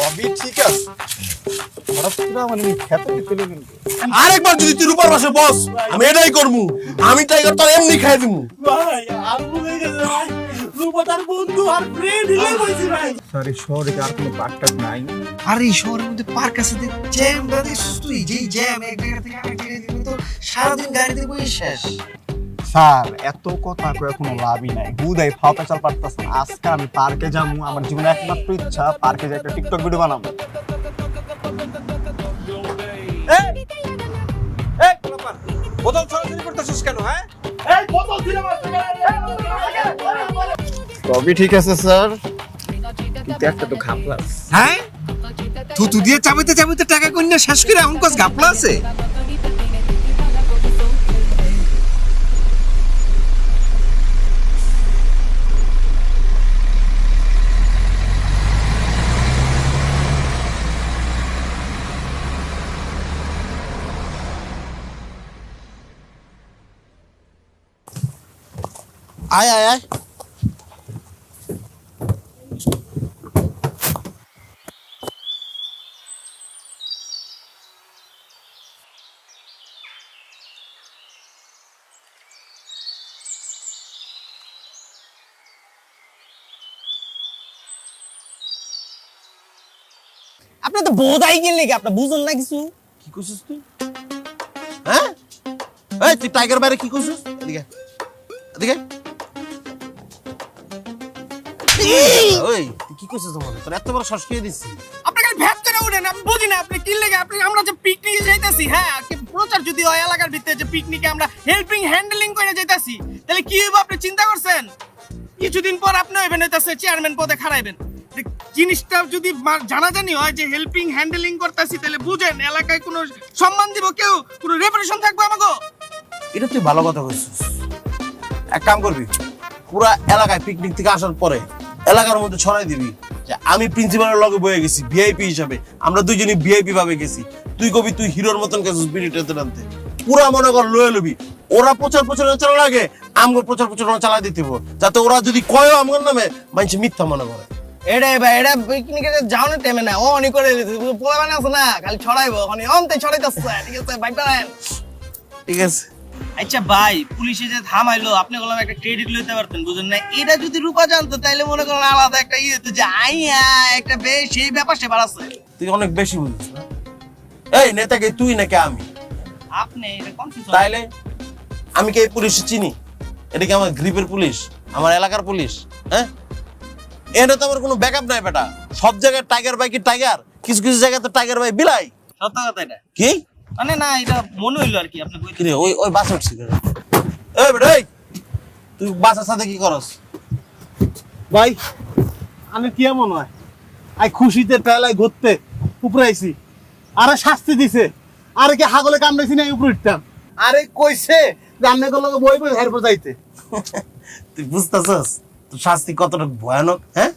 সবই ঠিক আছে। হঠাৎ করে আমার এই খেতে পেলে কিন্তু আরেকবার যদি তুই রূপার পাশে বস আমি এটাই করব। আমি টাইগার তোর এমনি খাই দিবো। ভাই আর ভুলে গেছে ভাই। রূপা তার বন্ধু আর ফ্রেন্ড হিলে বলছি ভাই। স্যার শহরে কি আর কোনো পার্কটাক নাই। আরে এই শহরের মধ্যে পার্ক আছে দেখ জ্যাম দেখছিস তুই যেই জ্যাম এক জায়গা থেকে আরেক জায়গায় যাবি তো সারাদিন গাড়িতে বই শেষ। স্যার এত কথা কয়ে কোনো লাভই নাই। বুধাই ফাওতা চাল পারতাছেন আজকে আমি পার্কে যাব আমার জীবনে একমাত্র ইচ্ছা পার্কে যাই একটা টিকটক ভিডিও বানাবো বোতল ছড়াছড়ি করতেছিস কেন হ্যাঁ? সবই ঠিক আছে স্যার। কিন্তু একটা তো ঘাপলা হ্যাঁ? তুই দিয়ে চাবিতে চাবিতে টাকা কইনা শেষ করে এমন কাজ ঘাপলা আছে? আয় আয় আয় আপনি তো বোধাই গেলে কি আপনি বুঝুন না কিছু কি করছিস তুই হ্যাঁ এই তুই টাইগার বাইরে কি করছিস এদিকে এদিকে ওই কি করছিস তোমার তোর এত বড় শ্বাস খেয়ে দিচ্ছি আপনি খালি ভ্যাপ করে উঠেন আমি বুঝি না আপনি কি লেগে আপনি আমরা যে পিকনিকে যাইতাছি হ্যাঁ? প্রচার যদি হয় এলাকার ভিতরে যে পিকনিকে আমরা হেল্পিং হ্যান্ডলিং করে যাইতাছি তাহলে কি হইব আপনি চিন্তা করছেন? কিছুদিন পর আপনি হইবেন হইতাছে চেয়ারম্যান পদে খাড়াইবেন। জিনিসটা যদি জানাজানি হয় যে হেল্পিং হ্যান্ডলিং করতেছি তাহলে বুঝেন এলাকায় কোনো সম্মান দিব কেউ কোনো রেপুটেশন থাকবে আমাকে। এটা তুই ভালো কথা বলছিস এক কাম করবি পুরা এলাকায় পিকনিক থেকে আসার পরে এলাকার মধ্যে ছড়াই দিবি যে আমি প্রিন্সিপালের লগে বয়ে গেছি ভিআইপি হিসাবে। আমরা দুইজনই ভিআইপি ভাবে গেছি। তুই কবি তুই হিরোর মতন গেছিস বিড়ি টেতে টানতে। পুরা মনে কর লয়ে লবি। ওরা প্রচার প্রচারণা চালা লাগে আমগো প্রচার প্রচারণা চালাই দিতে। যাতে ওরা যদি কয় আমগোর নামে মানুষ মিথ্যা মনে করে। এটাই ভাই এটা পিকনিকে যাওয়ানোর টাইমে না। ও অনেক করে পোলা বানা আছে না খালি ছড়াইবো। ওখানে অন্তে ছড়াইতেছে। ঠিক আছে বাইকটা ঠিক আছে। আচ্ছা ভাই পুলিশে যে থামাইলো আপনি বললাম একটা ক্রেডিট লইতে পারতেন বুঝুন না এটা যদি রূপা জানতো তাইলে মনে করেন আলাদা একটা ইয়ে হতো যে আইয়া একটা বেশ সেই ব্যাপার সে বাড়াচ্ছে। তুই অনেক বেশি বুঝিস না? এই নেতাকে তুই নাকি আমি? আপনি এটা কনফিউজ তাইলে আমি কি এই পুলিশ চিনি? এটা কি আমার গ্রিপের পুলিশ? আমার এলাকার পুলিশ? হ্যাঁ? এটা তো আমার কোনো ব্যাকআপ নাই বেটা। সব জায়গায় টাইগার বাই কি টাইগার কিছু কিছু জায়গায় তো টাইগার বাই বিলাই। সত্য কথা এটা। কি? মানে না এটা মনে হইল আর কি আপনি ওই ওই বাস উঠছি এই বেটা এই! তুই বাসের সাথে কি করস? ভাই আমি কি এমন হয়? আই খুশিতে টেলায় ঘুরতে উপরে আইছি। আরে শাস্তি দিছে। আরে কি হাগলে কামড়াইছি না উপরে উঠতাম? আরে কইছে রান্না করলে বই বই হেরপর যাইতে। তুই বুঝতেছস? তোর শাস্তি কতটা ভয়ানক হ্যাঁ?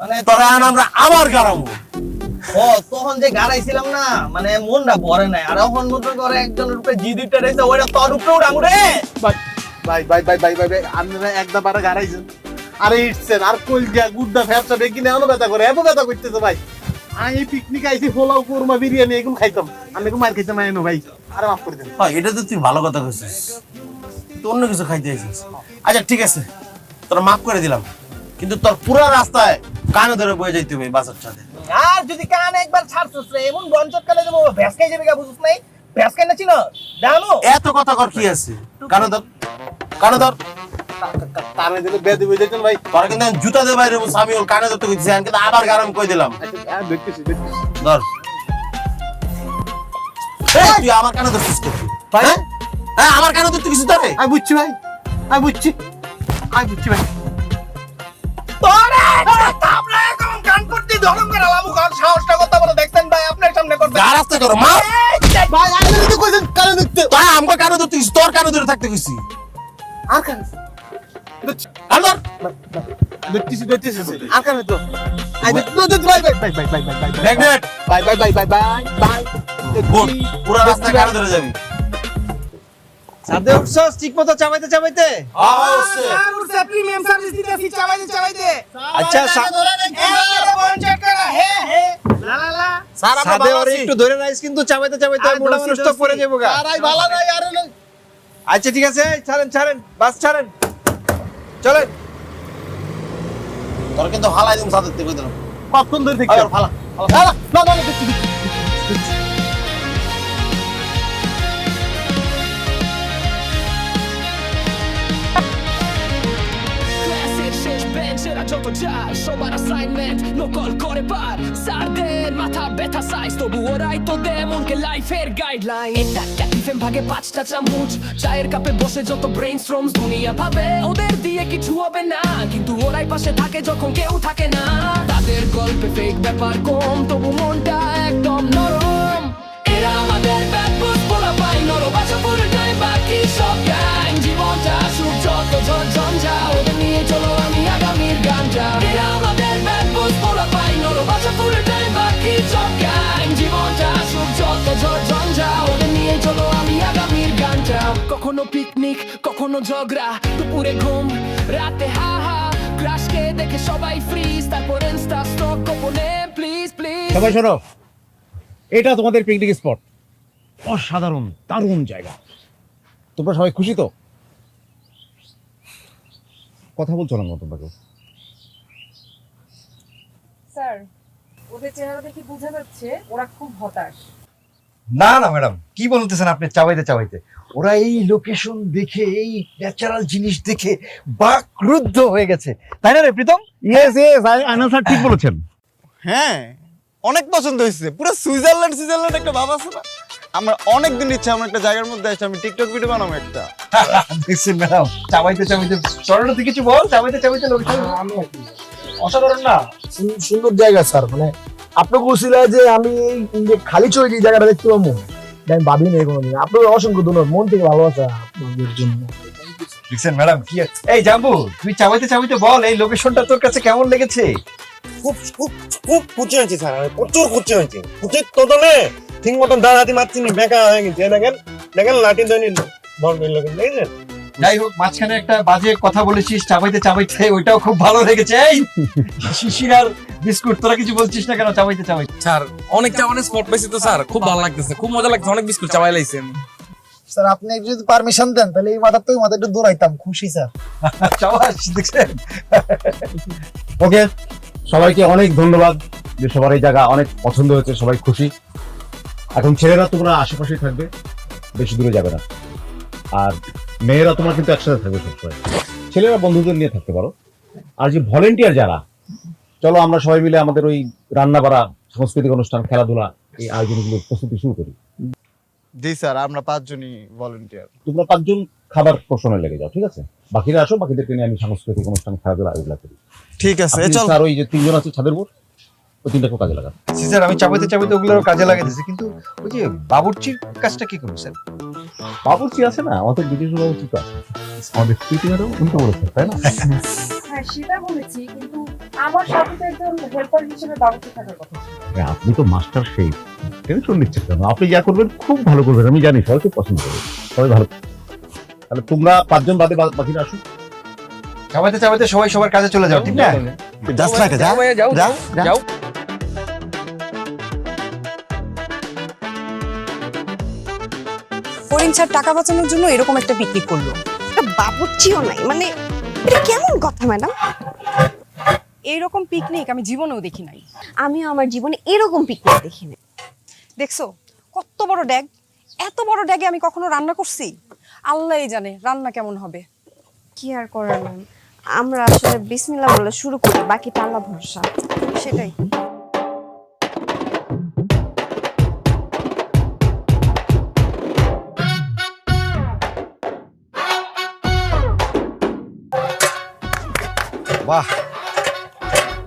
মানে তোরা আমরা আবার গাড়াবো। ও তখন যে গাড়াইছিলাম না মানে মনটা ভরে নাই। আর এখন মতো করে একজনের উপরে জি দুইটা রয়েছে ওইটা তোর উপরে উড়ামু রে। ভাই ভাই ভাই ভাই ভাই ভাই ভাই আপনারা একদম বারে গাড়াইছেন। আরে ইটছেন আর কইল দিয়া গুড্ডা ফ্যাপসা বেগি না এমন ব্যথা করে এত ব্যথা করতেছে ভাই। আমি পিকনিক আইছি পোলাও কোরমা বিরিয়ানি এগুলো খাইতাম। আমি মার খাইতাম আইনো ভাই আরে মাফ করে দেন। হয় এটা তো তুই ভালো কথা কইছিস। তুই অন্য কিছু খাইতে আইছিস। আচ্ছা ঠিক আছে তোর মাফ করে দিলাম। কিন্তু তোর পুরো রাস্তায় কানে ধরে বয়ে যাইতে হবে বাসের সাথে আর যদি কান একবার ছাড়ছিস রে এমন বঞ্চট কালে দেবো ভ্যাসকাই যাবে গা বুঝছিস নাই? ভ্যাসকাই না চিনো? জানো? এত কথা কর কি আছে? কানে ধর কানে ধর। তারে দিলে বেদি হয়ে যেতেন ভাই। তোরা কিন্তু জুতা দিয়ে বাইরে বসে আমি ওর কানে ধরতে কইছি কিন্তু আবার গারাম কই দিলাম। আচ্ছা দেখতেছি দেখতেছি। ধর। তুই আমার কানে ধরছিস কেন? হ্যাঁ? হ্যাঁ আমার কানে ধরতে কিছু ধরে? আমি বুঝছি ভাই। আমি বুঝছি। আমি বুঝছি ভাই। তোরে! কান করতে ধরম করে লামু কান সাহসটা কথা বলে দেখছেন ভাই আপনার সামনে করবে গা রাস্তা করো মা ভাই আমি তো কইছেন কারণ দেখতে তাই আমার কানে কিছু তোর কানে ধরে থাকতে কইছি আর কানে ধর দেখতেছি দেখতেছি আর কারণ তো আই দেখতে ভাই ভাই ভাই ভাই ভাই ভাই ভাই magnet bye bye bye bye bye bye good পুরো রাস্তা কানে ধরে যাবি সাথে উঠছস ঠিক মতো চাবাইতে চাবাইতে? উঠছে প্রিমিয়াম সার্ভিস দিতেছি চালাইতে চালাইতে আচ্ছা সাদে ওরে একটু ধরে রাইস কিন্তু চাবাইতে চাবাইতে মোটা মানুষ তো। পড়ে যাব গা। স্যার, ভালো নাই, আরে আচ্ছা ঠিক আছে ছাড়েন ছাড়েন বাস ছাড়েন। চলেন। তোরা কিন্তু হালাই দিম দিলাম কতক্ষণ ধরে ফালা ফালা, না, না, না, দেখছি, দেখছি। বেঞ্চেরা যত যায় সবার অ্যাসাইনমেন্ট নকল করে পার স্যারদের মাথা ব্যথা সাইজ তবু ওরাই তো দেয় লাইফের গাইডলাইন এটা ক্যাটিফেম ভাগে পাঁচটা চামচ চায়ের কাপে বসে যত ব্রেন স্ট্রমস দুনিয়া ভাবে ওদের দিয়ে কিছু হবে না কিন্তু ওরাই পাশে থাকে যখন কেউ থাকে না তাদের গল্পে ফেক ব্যাপার কম তবু মনটা একদম নরম এরা আমাদের ব্যাড পোলা পাই নরম বাসা পুরো টাইম বাকি সব জীবনটা সুখ যত ঝঞ্ঝা ওদের নিয়ে চলো আমি আগামীর গানটা। এরা আমাদের ব্যাড বুক পোলা পাই নরম বাসা পুরো টাইম বাকি সব গ্যাং জীবনটা সুখ যত ঝঞ্ঝা ওদের নিয়ে চলো আমি আগামীর গানটা। কখনো পিকনিক কখনো ঝগড়া দুপুরে ঘুম রাতে হা হা ক্রাশকে দেখে সবাই ফ্রিজ তারপর ইনস্টা স্টক গোপনে প্লিজ প্লিজ সবাই শোনো এটা তোমাদের পিকনিক স্পট অসাধারণ দারুণ জায়গা। তোমরা সবাই খুশি তো? কথা বলছো না তোমরা কেউ? স্যার ওদের চেহারা দেখে বোঝা যাচ্ছে? ওরা খুব হতাশ। না না ম্যাডাম কি বলতেছেন আপনি চাবাইতে চাবাইতে ওরা এই লোকেশন দেখে এই ন্যাচারাল জিনিস দেখে বাকরুদ্ধ হয়ে গেছে। তাই না রে Pritam? Yes yes Ainal sir ঠিক বলেছেন। হ্যাঁ অনেক পছন্দ হয়েছে। পুরো সুইজারল্যান্ড সুইজারল্যান্ড একটা ভাব আছে না? আমার অনেক দিন ইচ্ছা আমার একটা জায়গার মধ্যে এসে আমি টিকটক ভিডিও বানাবো একটা। দেখছেন ম্যাডাম চাবাইতে চাবাইতে। চরণ তুই কিছু বল চাবাইতে চাবাইতে লোকেশন অসাধারণ না? সুন্দর জায়গা স্যার মানে আপনাকে বলছিল যে আমি এই যে খালি চলে যে জায়গাটা দেখতে পাবো। আমি ভাবি নাই কোনোদিন। আপনাদের অসংখ্য ধন্যবাদ। মন থেকে ভালোবাসা আপনাদের জন্য। দেখছেন ম্যাডাম কি এই জাম্বু তুই চাবাইতে চাবাইতে বল এই লোকেশনটা তোর কাছে কেমন লেগেছে? খুব খুব খুব কুচে হয়েছে স্যার। প্রচুর কুচে হয়েছে কুচে তো ঠিক মতন দাঁড় হাতি মারছি নি বেকা হয়ে গেছে। দেখেন দেখেন লাঠি ধরে বল বের দেখেছেন? যাই হোক মাঝখানে একটা বাজে কথা বলেছিস চাবাইতে চাবাইতে ওইটাও খুব ভালো লেগেছে। এই শিশির আর বিস্কুট তোরা কিছু বলছিস না কেন? চাবাইতে চাবাইতে। স্যার অনেক চাওয়ানের স্পট পাইছি তো স্যার। খুব ভালো লাগতেছে খুব মজা লাগছে অনেক বিস্কুট চাবাই লাইছি আমি স্যার আপনি যদি পারমিশন দেন তাহলে এই মাথার তো এই মাথা একটু দৌড়াইতাম খুশি স্যার। চাবাস দেখছেন? ওকে সবাইকে অনেক ধন্যবাদ যে সবার এই জায়গা অনেক পছন্দ হয়েছে সবাই খুশি। এখন ছেলেরা তোমরা আশেপাশেই থাকবে বেশি দূরে যাবে না। আর মেয়েরা তোমরা কিন্তু একসাথে থাকবে সবসময়। ছেলেরা বন্ধুদের নিয়ে থাকতে পারো। আর যে ভলেন্টিয়ার যারা চলো আমরা সবাই মিলে আমাদের ওই রান্না বাড়া সাংস্কৃতিক অনুষ্ঠান খেলাধুলা এই আয়োজনগুলোর প্রস্তুতি শুরু করি। জি স্যার আমরা পাঁচজনই ভলেন্টিয়ার তোমরা পাঁচজন খাবার পোষণে লেগে যাও ঠিক আছে? বাকিরা আসো বাকিদেরকে নিয়ে আমি সাংস্কৃতিক অনুষ্ঠান খেলাধুলা এগুলা করি। ঠিক আছে চল। স্যার ওই যে তিনজন আছে ছাদের উপর ওই কাজে লাগান। স্যার আমি চাবাইতে চাবাইতে ওগুলোর কাজে লাগিয়ে দিয়েছি কিন্তু ওই যে বাবুর্চির কাজটা কি করব স্যার? বাবুর্চি আছে না? আমাদের ব্রিটিশ বাবুর্চি তো আছে। আমাদের উল্টো বলেছে তাই না? হ্যাঁ সেটা বলেছি কিন্তু আমার সাথে একজন হেল্পার হিসেবে বাবুকে থাকার কথা আপনি তো মাস্টার সেই টেনশন নিচ্ছে কেন? আপনি যা করবেন খুব ভালো করবেন আমি জানি সবাইকে পছন্দ করবে সবাই ভালো তাহলে তোমরা পাঁচজন বাদে বাকিরা আসো চাবাইতে চাবাইতে সবাই সবার কাজে চলে যাও ঠিক না? না যাও। যাও যা, যাও, ফরিন স্যার টাকা বাঁচানোর জন্য এরকম একটা পিকনিক করল। বাবুর্চিও নাই মানে এটা কেমন কথা ম্যাডাম? এইরকম পিকনিক আমি জীবনেও দেখি নাই। আমিও আমার জীবনে এরকম পিকনিক দেখিনি দেখছ কত বড় ড্যাগ এত বড় ড্যাগে আমি কখনো রান্না করছি? আল্লাহই জানে রান্না কেমন হবে। কি আর করার ম্যাম? আমরা আসলে বিসমিল্লাহ বলে শুরু করি বাকিটা আল্লাহ ভরসা। সেটাই। বাহ।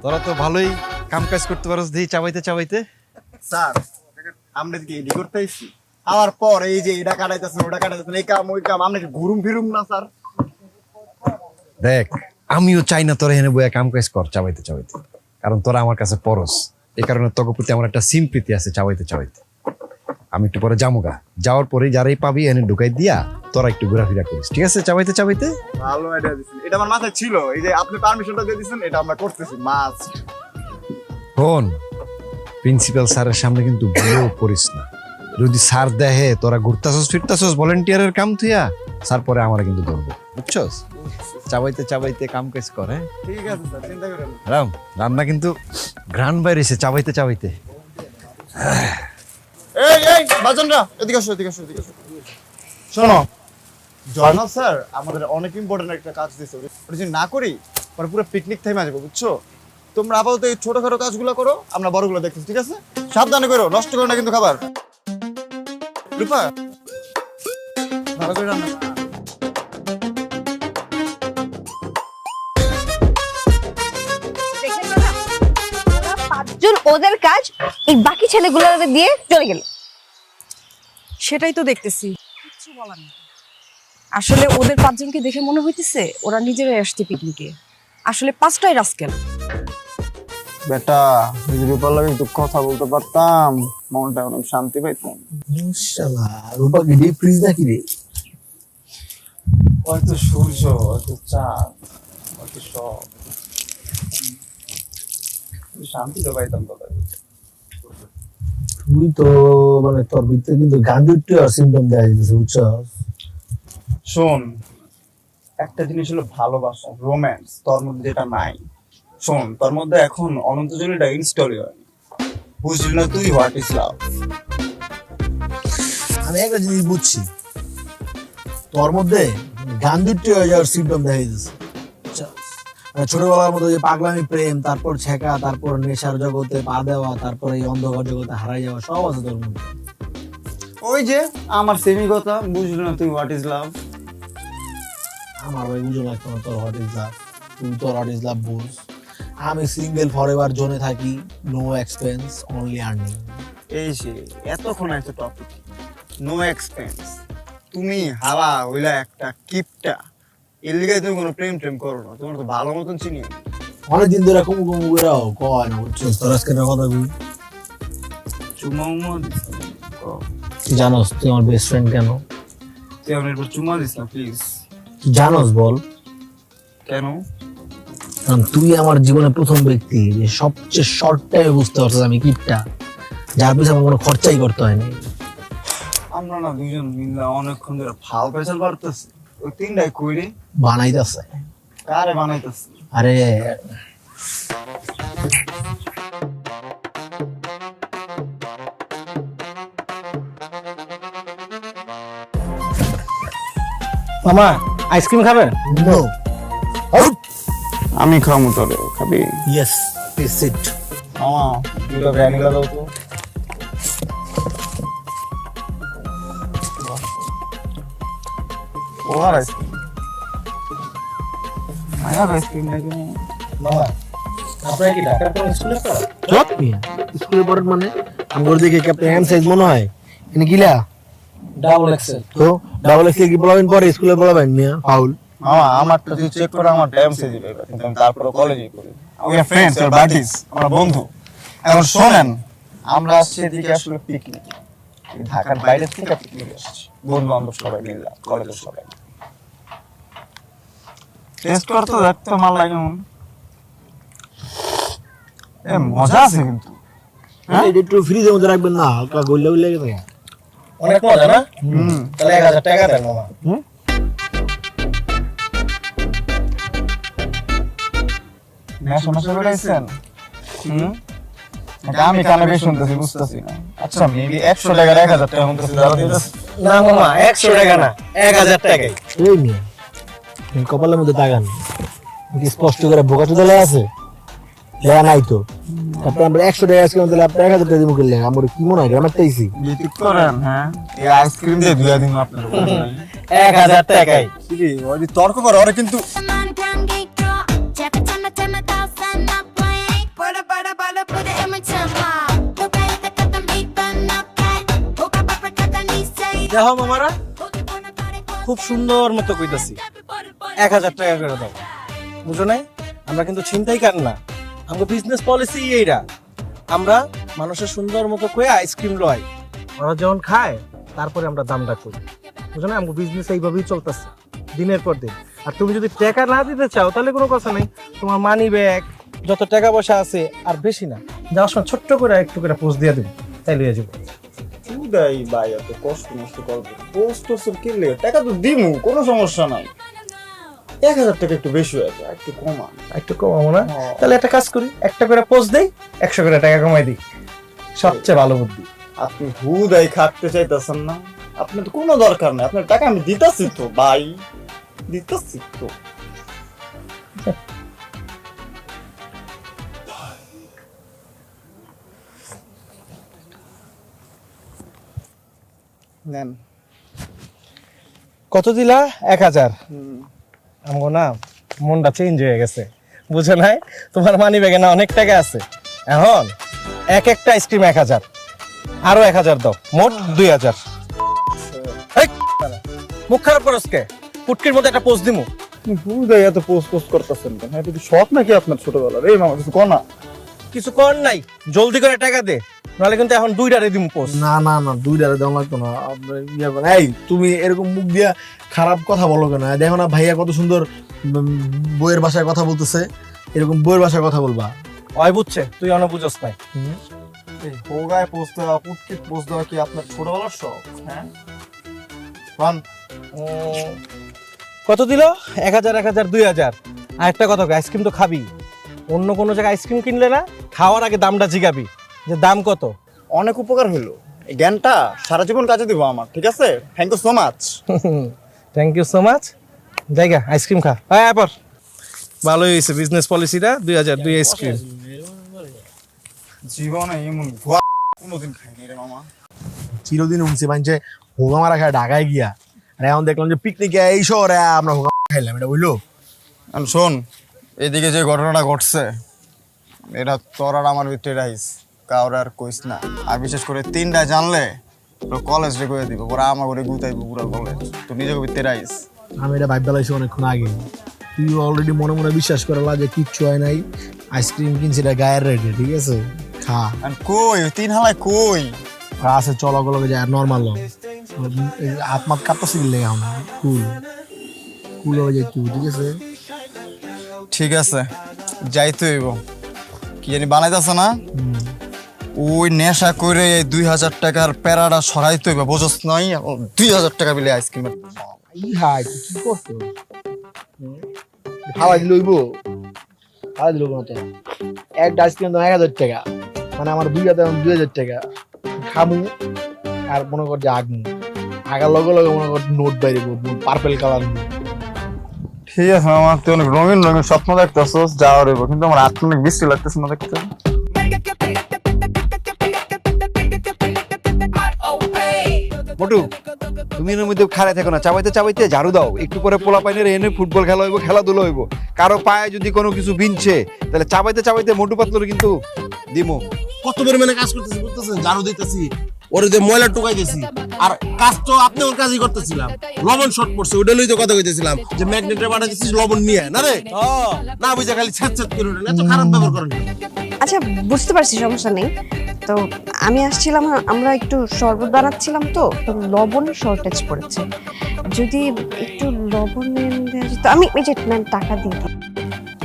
তোরা তো ভালোই কাম কাজ করতে দিই চাবাইতে চাবাইতে। স্যার আমরা কি এডি করতে আইছি। পর এই যে এটা কাটাইতেছেন ওটা কাটাইতেছেন এই কাম ওই কাম আমরা ঘুরুম ফিরুম না স্যার। দেখ আমিও চাই না তোরা এনে বইয়া কাম কাজ কর চাবাইতে চাবাইতে। কারণ তোরা আমার কাছে পরস। এই কারণে তোকে প্রতি আমার একটা সিম্প্রীতি আছে চাবাইতে চাবাইতে। আমি একটু পরে যাব যামুগা যাওয়ার পরে যারাই পাবি এনে ঢুকাই দিয়া তোরা একটু ঘোরাফেরা করিস। ঠিক আছে? চাবাইতে চাবাইতে? ভালো আইডিয়া দিছেন। এটা আমার মাথায় ছিল এই যে আপনি পারমিশনটা দিয়ে দিছেন এটা আমরা করতেছি মাস্ট ফোন প্রিন্সিপাল স্যারের সামনে কিন্তু ভুলেও করিস না। যদি স্যার দেহে তোরা ঘুরতাছস ফিরতাছস ভলেন্টিয়ারের কাম থুয়া স্যার পরে আমরা কিন্তু ধরবো। বুঝছস? চাবাইতে চাবাইতে কাম কাজ করে। ঠিক আছে স্যার চিন্তা করেন না। রাম রান্না কিন্তু গ্রান বাইরেছে চাবাইতে চাবাইতে। এই এই বাজনরা এদিকে আসো এদিকে আসো এদিকে আসো। শোনো জয়নাল স্যার আমাদের অনেক ইম্পর্টেন্ট একটা কাজ দিয়েছে। ওটা যদি না করি পরে পুরো পিকনিক যাবে বুঝছ? তোমরা আপাতত এই ছোটখাটো কাজগুলো করো আমরা বড়গুলো দেখতেছি ঠিক আছে? সাবধানে করো নষ্ট করো না কিন্তু খাবার। রূপা ভালো করে রান্না পাঁচজন ওদের কাজ এই বাকি ছেলেগুলো দিয়ে চলে গেল। সেটাই তো দেখতেছি। কিচ্ছু বলার নেই। আসলে ওদের পাঁচজনকে দেখে মনে হইতেছে ওরা নিজেরাই আসছে পিকনিকে আসলে পাঁচটাই রাস্কেল বেটা যদি একটু কথা বলতে পারতাম মনটা অনেক শান্তি পাইতাম। ডিপ ফ্রিজ নাকি রে? হয়তো সূর্য হয়তো চাঁদ হয়তো সব। শান্তি তো পাইতাম তুই তো মানে তোর ভিতরে কিন্তু গান্ধীটি আর সিমটম বুঝছ শোন একটা জিনিস হলো ভালোবাসা রোম্যান্স তোর মধ্যে যেটা নাই। শোন তোর মধ্যে এখন অনন্ত জলিটা ইনস্টলই হয়নি। বুঝলি না তুই হোয়াট ইজ লাভ আমি একটা জিনিস বুঝছি। তোর মধ্যে গান্ধীটি হয়ে যাওয়ার সিমটম দেখা যাচ্ছে? মানে ছোটবেলার মতো যে পাগলামি প্রেম তারপর ছেঁকা তারপর নেশার জগতে পা দেওয়া তারপর এই অন্ধকার জগতে হারাই যাওয়া সব আছে তোর মধ্যে। ওই যে আমার সেমি কথা বুঝলি না তুই হোয়াট ইজ লাভ আমার ভাই বুঝো লাগতো না তোর হোয়াট ইজ লাভ তুই তোর হোয়াট ইজ লাভ বুঝ আমি সিঙ্গেল ফর এভার জোনে থাকি নো এক্সপেন্স অনলি আর্নিং এই সে এতক্ষণ একটা টপিক নো এক্সপেন্স তুমি হাওয়া হইলা একটা কিপটা। এর লিগে তুমি কোনো প্রেম প্রেম করো না তোমার তো ভালো মতন চিনি। অনেকদিন ধরে কুমু কুমু করেও কয় না বুঝছিস তোর আজকে কথা কই? চুমা উমা জানোস তুই আমার বেস্ট ফ্রেন্ড কেন? তুই আমার একবার চুমা দিস না প্লিজ জানোস বল। কেন? কারণ তুই আমার জীবনে প্রথম ব্যক্তি যে সবচেয়ে শর্ট টাইমে বুঝতে পারছিস আমি কিপটা। যার পিছনে আমার কোনো খরচাই করতে হয়নি। আমরা না দুইজন মিললে অনেকক্ষণ ধরে ফাল পেছাল পারতেছি ওই তিনটাই কইরে বানাইতেছে। কারে বানাইতেছি? আরে। মামা আইসক্রিম খাবেন নো আমি খামু তোরে খাবি? ইয়েস প্লিজ সিট মামা দুটো ভ্যানিলা দাও তো। ও আইসক্রিম। আমার আইসক্রিম লাগে মামা আপনার কি ঢাকার কোন স্কুলে পড়া স্কুলে পড়েন মানে? আমার দিকে কি আপনার সাইজ মনে হয়? এনে কিলা ডাবল এক্সেল তো ডাবল এক্সেল কি বলাবেন? পরে স্কুলে বলাবেন মিয়া? ফাউল মামা আমারটা তুই চেক করে আমার টাইম সে দিবে কিন্তু আমি তারপরে কলেজে করি উই আর ফ্রেন্ডস আর বাডিস আমরা বন্ধু। এখন শোনেন আমরা আসছি এদিকে আসলে পিকনিক ঢাকার বাইরে থেকে পিকনিক আসছি বন্ধু বান্ধব সবাই মিললাম কলেজের সবাই টেস্ট করতে দেখতে মাল লাগে মন। এ মজা আছে কিন্তু। হ্যাঁ এটা একটু ফ্রিজের মধ্যে রাখবেন না হালকা গল্লে গল্লে অনেক মজা না? তাহলে এক হাজার টাকা দেন মামা। এটা আমি কানে বেশ শুনতেছি বুঝতেছি। না আচ্ছা মেবি একশো টাকার এক হাজার টাকা মতো না মামা একশো টাকা না এক হাজার টাকাই। এই মিয়া কপালের মধ্যে তাকান। কি স্পষ্ট করে বোকা চুদা আছে? লেয়া নাই তো। তারপরে আমরা একশো টাকা এক হাজার টাকা দিব করলে আমার কি মনে হয় গ্রামের তাইছি? বিটিক করেন হ্যাঁ। এই আইসক্রিম দিয়ে দুয়া দিন আপনার। এক হাজার ওই তর্ক করে ওরা কিন্তু দেখো মামারা খুব সুন্দর মতো কইতাছি। এক হাজার টাকা করে দাও। বুঝো নাই? আমরা কিন্তু ছিনতাই কার না। আমাদের বিজনেস পলিসি এইটা আমরা মানুষের সুন্দর মতো কয়ে আইসক্রিম লয় ওরা যখন খায় তারপরে আমরা দামটা করি। বুঝো না? আমাদের বিজনেস এইভাবেই চলতেছে দিনের পর দিন। আর তুমি যদি টাকা না দিতে চাও তাহলে কোনো কথা নেই। তোমার মানি ব্যাগ যত টাকা পয়সা আছে আর বেশি না। যাওয়ার সময় ছোট্ট করে একটু করে পোস্ট দিয়ে দিবি। তাই লইয়া যাব। উদয় ভাই এত কষ্ট মষ্ট করবে পোস্ট টোস্ট কি লেগে টাকা তো দিমু কোনো সমস্যা নাই। এক হাজার টাকা একটু বেশি হয়েছে একটু কমা একটু কমাবো না? তাহলে একটা কাজ করি একটা করে পোস্ট দেই একশো করে টাকা কমাই দিই। সবচেয়ে ভালো বুদ্ধি। আপনি হুদাই খাটতে চাইতেছেন না। আপনার তো কোনো দরকার নেই আপনার টাকা আমি দিতেছি তো ভাই। দিতেছি তো। নেন। কত দিলা? এক হাজার। আমগো না মনটা চেঞ্জ হয়ে গেছে। বুঝে নাই? তোমার মানি ব্যাগে না অনেক টাকা আছে। এখন এক একটা আইসক্রিম এক হাজার। আরও এক হাজার দাও। মোট দুই হাজার। মুখ খারাপ করস কে? পুটকির মধ্যে একটা পোস্ট দিমু। এত পোস্ট পোস্ট করতেছেন কেন? এটা কি শখ নাকি আপনার ছোটবেলার? এই মামা কিছু কনা কিছু কর নাই। জলদি করে টাকা দে। নাহলে কিন্তু এখন দুইটারে দিমু পোস্ট না না না দুই ডারে দেওয়া লাগতো না। আপনার ইয়ে করেন। এই তুমি এরকম মুখ দিয়া খারাপ কথা বলো কেন? দেখো না ভাইয়া কত সুন্দর বইয়ের ভাষায় কথা বলতেছে। এরকম বইয়ের ভাষায় কথা বলবা। ওই বুঝছে তুই অন বুঝস নাই এই হোগায় পোস্ট দেওয়া পুটকিট পোস্ট দেওয়া কি আপনার ছোটবেলার শখ? হ্যাঁ? কত দিল? এক হাজার এক হাজার দুই হাজার। আর একটা কথা আইসক্রিম তো খাবি। অন্য কোনো জায়গায় আইসক্রিম কিনলে না খাওয়ার আগে দামটা জিগাবি। যে দাম কত? অনেক উপকার হলো এই জ্ঞানটা সারা জীবন কাজে দিব আমার ঠিক আছে? Thank you so much thank you so much জায়গা আইসক্রিম খা। হ্যাঁ পর ভালোই হয়েছে বিজনেস পলিসিটা দুই হাজার দুই আইসক্রিম জীবনে এমন ভুয়া কোনোদিন খাইনি রে মামা। চিরদিন উমছে মানছে হোগা মারা খায় ঢাকায় গিয়া। আর এখন দেখলাম যে পিকনিকে এই শহরে আমরা হোগা খাইলাম এটা বুঝলো? শোন এদিকে যে ঘটনাটা ঘটছে এটা তোর আর আমার ভিতরে রাইস। কাউর আর কইস না। আর বিশেষ করে তিনটা জানলে কলেজ রে কয়ে দিব ওরা আমার করে গুতাইব পুরো কলেজ তো নিজেকে ভিতরে রাইস আমি এটা ভাই বেলাইছি অনেকক্ষণ আগে। তুই অলরেডি মনে মনে বিশ্বাস করে যে কিচ্ছু হয় নাই। আইসক্রিম কিনছি এটা গায়ের রেটে ঠিক আছে? খা। আর কই তিন হালায় কই? আছে চলো গলো যায় নর্মাল হাত মাত কাটতেছি গেলে এখন? কুল কুল হয়ে যায় তুই ঠিক আছে? ঠিক আছে যাইতে হইব। কি জানি বানাইতেছে না? ওই নেশা করে দুই হাজার টাকার প্যারাটা সরাইতে হইব বোঝস নাই? দুই হাজার টাকা বিলে আইসক্রিমের ই হাই তুই কি করছ? খাওয়া দিল হইব? খাওয়া কোনো তো? একটা আইসক্রিম দাম এক হাজার টাকা। মানে আমার দুই হাজার দুই হাজার টাকা। খামু আর মনে কর যে আগমু। আগার লগে লগে মনে কর নোট বাইরে পার্পেল কালার ঠিক আছে আমার তুই অনেক রঙিন রঙিন স্বপ্ন দেখতেছস যাওয়ার হইব। কিন্তু আমার আত্ম অনেক বৃষ্টি লাগতেছে না দেখতে। মোটু, তুমি এর মধ্যে খাড়ায় থাকো না, চাবাইতে চাবাইতে ঝাড়ু দাও। একটু পরে পোলা পাইনের এনে ফুটবল খেলা হইব, খেলাধুলা হইব। কারও পায়ে যদি কোনো কিছু বিনছে, তাহলে চাবাইতে চাবাইতে মোটু পাতলোর কিন্তু দিমো। কত পরিমাণে কাজ করতেছি, বুঝতেছেন? ঝাড়ু দিতেছি, ওরে যে ময়লা টুকাই দিয়েছি আর কাজ তো আপনি ওর কাজই করতেছিলাম। লবণ শর্ট পড়ছে ওটা লই তো কথা কইতেছিলাম যে ম্যাগনেটে পাঠা দিছিস লবণ নিয়ে না রে? না বুঝা খালি ছ্যাঁত ছ্যাঁত করে উঠেন এত খারাপ ব্যবহার করেন আচ্ছা বুঝতে পারছি সমস্যা নেই। তো আমি আসছিলাম আমরা একটু শরবত বানাচ্ছিলাম তো তো লবণ শর্টেজ পড়েছে। যদি একটু লবণ দেওয়া যেত আমি এই যে ম্যাম টাকা দিয়ে দিই।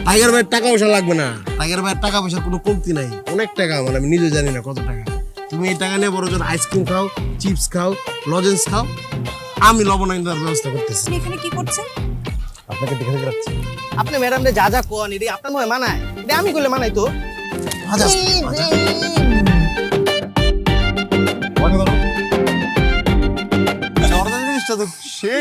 টাইগার ভাইয়ের টাকা পয়সা লাগবে না। টাইগার ভাইয়ের টাকা পয়সার কোনো কমতি নাই। অনেক টাকা আমার আমি নিজে জানি না কত টাকা। তুমি এই টাকা নিয়ে বড় জন আইসক্রিম খাও চিপস খাও লজেন্স খাও আমি লবণ এনে ব্যবস্থা করতেছি। আপনি এখানে কি করছেন আপনাকে দেখে দেখে রাখছি আপনি ম্যাডাম যা যা কোন এটি আপনার মনে মানায়? এটা আমি করলে মানাই তো। আচ্ছা, আচ্ছা। জিনিসটা তো সেই